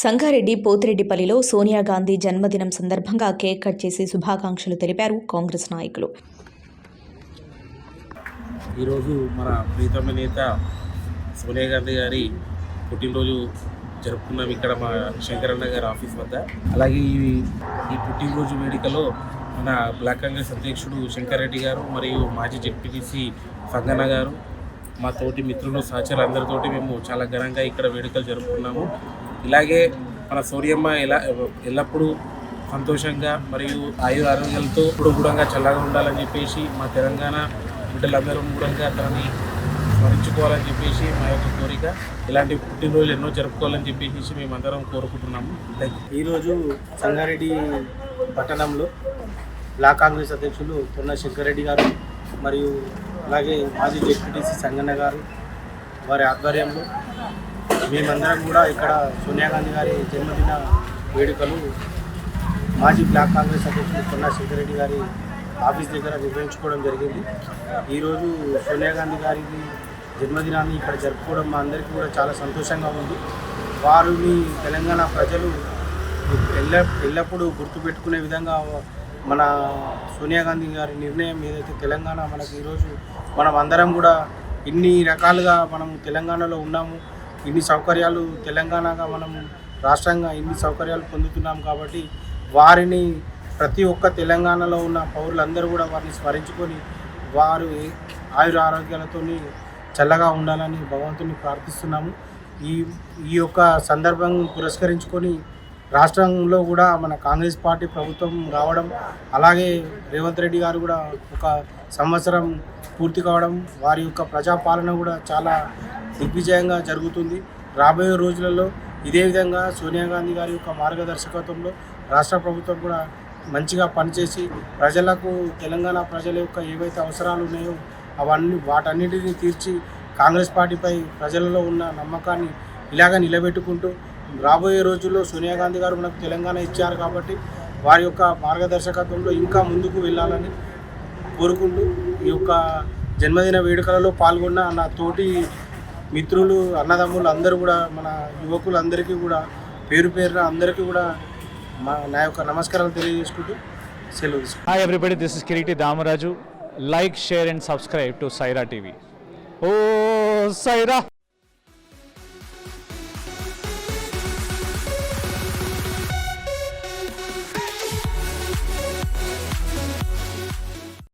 సంగారెడ్డి పోతిరెడ్డిపల్లిలో సోనియా గాంధీ జన్మదినం సందర్భంగా cake cut చేసి శుభాకాంక్షలు తెలిపారు కాంగ్రెస్ నాయకులు. ఈరోజు మన ప్రీతమ నేత సోనియా గాంధీ గారి పుట్టినరోజు జరుపుకున్నాం ఇక్కడ మా శంకరన్న గారి ఆఫీస్ వద్ద. అలాగే ఈ ఈ పుట్టినరోజు వేడుకలో మన బ్లాక్ కాంగ్రెస్ అధ్యక్షుడు శంకర్ రెడ్డి గారు మరియు మాజీ జెడ్పీటీసీ సంగన్న గారు మా తోటి మిత్రులు సహచరులు అందరితోటి మేము చాలా ఘనంగా ఇక్కడ వేడుకలు జరుపుకున్నాము. ఇలాగే మన సూర్యమ్మ ఎలా ఎల్లప్పుడూ సంతోషంగా మరియు ఆయు ఆరోగ్యాలతో ఇప్పుడు కూడా చల్లగా ఉండాలని చెప్పేసి మా తెలంగాణ బిడ్డలందరూ కూడా తనని స్మరించుకోవాలని చెప్పేసి మా యొక్క కోరిక. ఇలాంటి పుట్టినరోజులు ఎన్నో జరుపుకోవాలని చెప్పేసి మేమందరం కోరుకుంటున్నాము. ఈరోజు సంగారెడ్డి పట్టణంలో బ్లాక్ కాంగ్రెస్ అధ్యక్షులు తొన్న శంకరెడ్డి గారు మరియు అలాగే మాజీ జెడ్పీటీసీ సంగన్న గారు వారి ఆధ్వర్యంలో మేమందరం కూడా ఇక్కడ సోనియా గాంధీ గారి జన్మదిన వేడుకలు మాజీ బ్లాక్ కాంగ్రెస్ అధ్యక్షులు తొన్న శంకరెడ్డి గారి ఆఫీస్ దగ్గర నిర్వహించుకోవడం జరిగింది. ఈరోజు సోనియా గాంధీ గారికి జన్మదినాన్ని ఇక్కడ జరుపుకోవడం మా అందరికీ కూడా చాలా సంతోషంగా ఉంది. వారిని తెలంగాణ ప్రజలు ఎల్ల ఎల్లప్పుడూ గుర్తుపెట్టుకునే విధంగా మన సోనియా గాంధీ గారి నిర్ణయం ఏదైతే తెలంగాణ మనకి ఈరోజు మనం అందరం కూడా ఇన్ని రకాలుగా మనం తెలంగాణలో ఉన్నాము. ఇన్ని సౌకర్యాలు తెలంగాణగా మనం రాష్ట్రంగా ఇన్ని సౌకర్యాలు పొందుతున్నాం కాబట్టి వారిని ప్రతి ఒక్క తెలంగాణలో ఉన్న పౌరులందరూ కూడా వారిని స్మరించుకొని వారు ఆయుర ఆరోగ్యాలతో చల్లగా ఉండాలని భగవంతుని ప్రార్థిస్తున్నాము. ఈ ఈ యొక్క సందర్భం పురస్కరించుకొని రాష్ట్రంలో కూడా మన కాంగ్రెస్ పార్టీ ప్రభుత్వం రావడం అలాగే రేవంత్ రెడ్డి గారు కూడా ఒక సంవత్సరం పూర్తి కావడం వారి యొక్క ప్రజాపాలన కూడా చాలా దిగ్విజయంగా జరుగుతుంది. రాబోయే రోజులలో ఇదే విధంగా సోనియా గాంధీ గారి యొక్క మార్గదర్శకత్వంలో రాష్ట్ర ప్రభుత్వం కూడా మంచిగా పనిచేసి ప్రజలకు తెలంగాణ ప్రజల యొక్క ఏవైతే అవసరాలు ఉన్నాయో అవన్నీ వాటన్నిటిని తీర్చి కాంగ్రెస్ పార్టీపై ప్రజలలో ఉన్న నమ్మకాన్ని ఇలాగ నిలబెట్టుకుంటూ రాబోయే రోజుల్లో సోనియా గాంధీ గారు మనకు తెలంగాణ ఇచ్చారు కాబట్టి వారి యొక్క మార్గదర్శకత్వంలో ఇంకా ముందుకు వెళ్ళాలని కోరుకుంటూ ఈ యొక్క జన్మదిన వేడుకలలో పాల్గొన్న నా తోటి మిత్రులు అన్నదమ్ములు అందరూ కూడా మన యువకులందరికీ కూడా పేరు పేరున అందరికీ కూడా మా నా యొక్క నమస్కారాలు తెలియజేసుకుంటూ సెలవు hi everybody this is Kiriti Damaraju like share and subscribe to Saira TV oh Sye Raa